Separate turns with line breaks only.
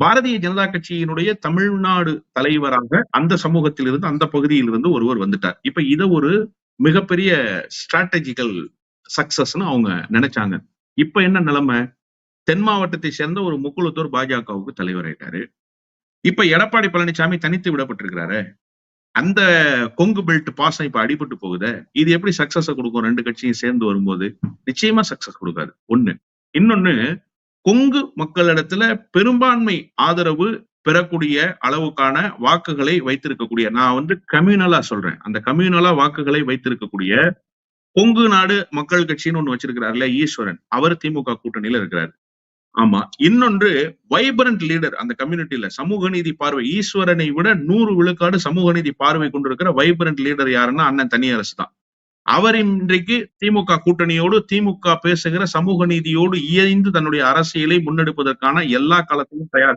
பாரதிய ஜனதா கட்சியினுடைய தமிழ்நாடு தலைவராக அந்த சமூகத்திலிருந்து அந்த பகுதியிலிருந்து ஒருவர் வந்துட்டார். இப்ப இத ஒரு மிகப்பெரிய ஸ்ட்ராட்டஜிக்கல் சக்சஸ்னு அவங்க நினைச்சாங்க. இப்ப என்ன நிலைமை? தென் மாவட்டத்தை சேர்ந்த ஒரு முக்குளத்தூர் பாஜகவுக்கு தலைவர் ஆயிட்டாரு. இப்ப எடப்பாடி பழனிசாமி தனித்து விடப்பட்டிருக்கிறாரு. அந்த கொங்கு பெல்ட் பாசம் இப்ப அடிபட்டு போகுது. இது எப்படி சக்சஸ் கொடுக்கும்? ரெண்டு கட்சியும் சேர்ந்து வரும்போது நிச்சயமா சக்சஸ் கொடுக்காது. ஒண்ணு. இன்னொன்னு கொங்கு மக்களிடத்துல பெரும்பான்மை ஆதரவு பெறக்கூடிய அளவுக்கான வாக்குகளை வைத்திருக்கக்கூடிய நான் வந்து கம்யூனலா சொல்றேன். அந்த கம்யூனலா வாக்குகளை வைத்திருக்கக்கூடிய கொங்கு நாடு மக்கள் கட்சின்னு ஒண்ணு வச்சிருக்கிறாருல ஈஸ்வரன். அவர் திமுக கூட்டணியில இருக்கிறாரு. ஆமா இன்னொன்று வைப்ரண்ட் லீடர் அந்த கம்யூனிட்டியில சமூக நீதி பார்வை. ஈஸ்வரனை விட நூறு விழுக்காடு சமூக நீதி பார்வை கொண்டிருக்கிற வைப்ரண்ட் லீடர் யாருன்னா அண்ணன் தனியரசு தான் அவர் இன்றைக்கு திமுக கூட்டணியோடு திமுக பேசுகிற சமூக நீதியோடு இயைந்து தன்னுடைய அரசியலை முன்னெடுப்பதற்கான எல்லா காலத்திலும் தயார்